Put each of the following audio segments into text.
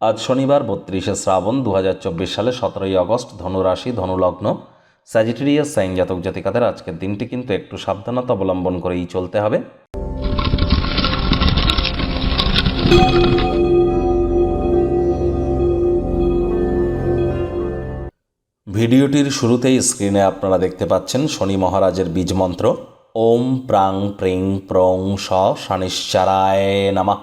আজ শনিবার বত্রিশে শ্রাবণ দু হাজার চব্বিশ সালে সতেরোই আগস্ট ধনুরাশি, ধনুলগ্ন। স্যাজিটেরিয়াস সাইন জাতক জাতিকাদের আজকের দিনটি কিন্তু একটু সাবধানতা অবলম্বন করেই চলতে হবে। ভিডিওটির শুরুতেই স্ক্রিনে আপনারা দেখতে পাচ্ছেন শনি মহারাজের বীজ মন্ত্র। ওম প্রাং প্রিং প্রং স নামা।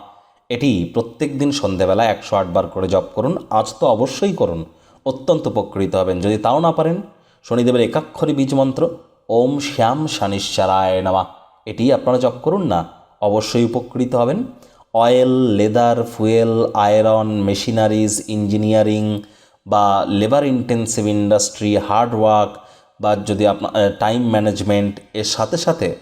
এটি প্রত্যেক দিন সন্ধেবেলা একশো আটবার করে জপ করুন। আজ তো অবশ্যই করুন। অত্যন্ত উপকৃত হবেন। যদি তাও না পারেন, শনিদেবের একাক্ষরী বীজ মন্ত্র, ওম শ্যাম শানিশ্চারায় নামা। এটি আপনারা জপ করুন না, অবশ্যই উপকৃত হবেন। Oil, leather, fuel, iron, machineries, engineering বা labour intensive industry, hard work বা যদি আপনার টাইম ম্যানেজমেন্ট, এর সাথে সাথে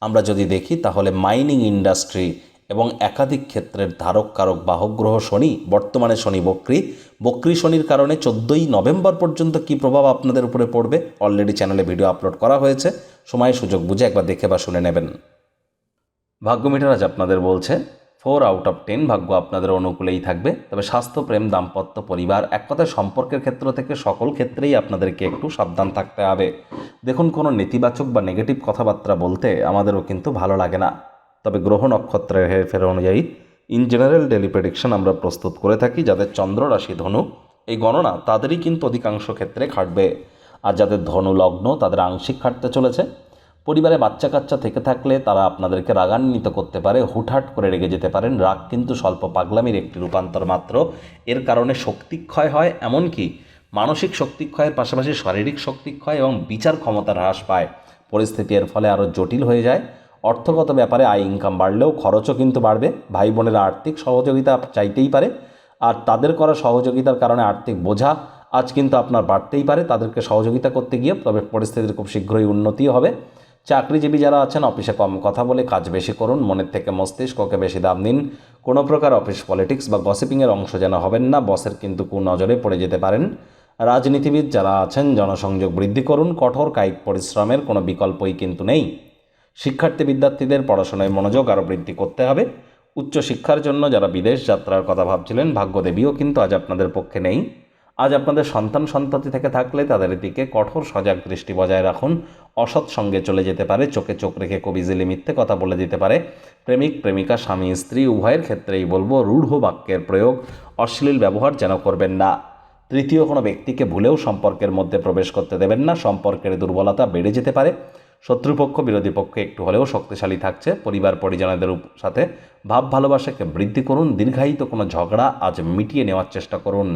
আমরা যদি দেখি তাহলে মাইনিং ইন্ডাস্ট্রি এবং একাধিক ক্ষেত্রের ধারক, কারক, বাহক, গ্রহ, শনি, বর্তমানে শনি, বক্রি। বক্রি শনির কারণে চোদ্দোই নভেম্বর পর্যন্ত কী প্রভাব আপনাদের উপরে পড়বে? অলরেডি চ্যানেলে ভিডিও আপলোড করা হয়েছে। সময়, সুযোগ বুঝে একবার দেখে বা শুনে নেবেন। ভাগ্য মিটার আজ আপনাদের বলছে ফোর আউট অফ টেন ভাগ্য আপনাদের অনুকূলেই থাকবে। তবে স্বাস্থ্য, প্রেম, দাম্পত্য, পরিবার, এক কথায় সম্পর্কের ক্ষেত্র থেকে সকল ক্ষেত্রেই আপনাদেরকে একটু সাবধান থাকতে হবে। দেখুন, কোনো নেতিবাচক বা নেগেটিভ কথাবার্তা বলতে আমাদেরও কিন্তু ভালো লাগে না। তবে গ্রহ নক্ষত্রের হেরফের অনুযায়ী ইন জেনারেল ডেলি প্রেডিকশন আমরা প্রস্তুত করে থাকি যাদের চন্দ্র রাশি ধনু। এই গণনা তাদেরই কিন্তু অধিকাংশ ক্ষেত্রে খাটবে। আর যাদের ধনু লগ্ন, তাদের আংশিক খাটতে চলেছে। পরিবারে বাচ্চা কাচ্চা থেকে থাকলে তারা আপনাদেরকে রাগান্বিত করতে পারে, হুটহাট করে রেগে যেতে পারেন। রাগ কিন্তু স্বল্প পাগলামির একটি রূপান্তর মাত্র। এর কারণে শক্তিক্ষয় হয়, এমনকি মানসিক শক্তিক্ষয়ের পাশাপাশি শারীরিক শক্তিক্ষয় এবং বিচার ক্ষমতা হ্রাস পায়। পরিস্থিতি এর ফলে আরও জটিল হয়ে যায়। অর্থগত ব্যাপারে আয় ইনকাম বাড়লেও খরচও কিন্তু বাড়বে। ভাই বোনেরা আর্থিক সহযোগিতা চাইতেই পারে। আর তাদের করা সহযোগিতার কারণে আর্থিক বোঝা আজ কিন্তু আপনার বাড়তেই পারে। তাদেরকে সহযোগিতা করতে গিয়ে তবে পরিস্থিতির খুব শীঘ্রই উন্নতি হবে। চাকরিজীবী যারা আছেন, অফিসে কম কথা বলে কাজ বেশি করুন, মনের থেকে মস্তিষ্ককে বেশি দাম দিন। কোনো প্রকার অফিস পলিটিক্স বা গসিপিংয়ের অংশ যেন হবেন না, বসের কিন্তু কুনজরে পড়ে যেতে পারেন। রাজনীতিবিদ যারা আছেন, জনসংযোগ বৃদ্ধি করুন। কঠোর কায়িক পরিশ্রমের কোনো বিকল্পই কিন্তু নেই। শিক্ষার্থী বিদ্যার্থীদের পড়াশোনায় মনোযোগ আরও বৃদ্ধি করতে হবে। উচ্চশিক্ষার জন্য যারা বিদেশ যাত্রার কথা ভাবছিলেন, ভাগ্যদেবীও কিন্তু আজ আপনাদের পক্ষে নেই। আজ আপনাদের সন্তান সন্ততি থেকে থাকলে তাদের দিকে কঠোর সজাগ দৃষ্টি বজায় রাখুন। অসৎ সঙ্গে চলে যেতে পারে, চোখে চোখ রেখে কবিজিলি মিথ্যে কথা বলে দিতে পারে। প্রেমিক, প্রেমিকা, স্বামী, স্ত্রী, উভয়ের ক্ষেত্রেই বলব, রূঢ় বাক্যের প্রয়োগ, অশ্লীল ব্যবহার যেন করবেন না। তৃতীয় কোনো ব্যক্তিকে ভুলেও সম্পর্কের মধ্যে প্রবেশ করতে দেবেন না, সম্পর্কের দুর্বলতা বেড়ে যেতে পারে। শত্রুপক্ষ, বিরোধী পক্ষ একটু হলেও শক্তিশালী থাকছে। পরিবার, পরিজনদের সাথে ভাব ভালোবাসাকে বৃদ্ধি করুন। দীর্ঘায়িত কোনো ঝগড়া আজ মিটিয়ে নেওয়ার চেষ্টা করুন।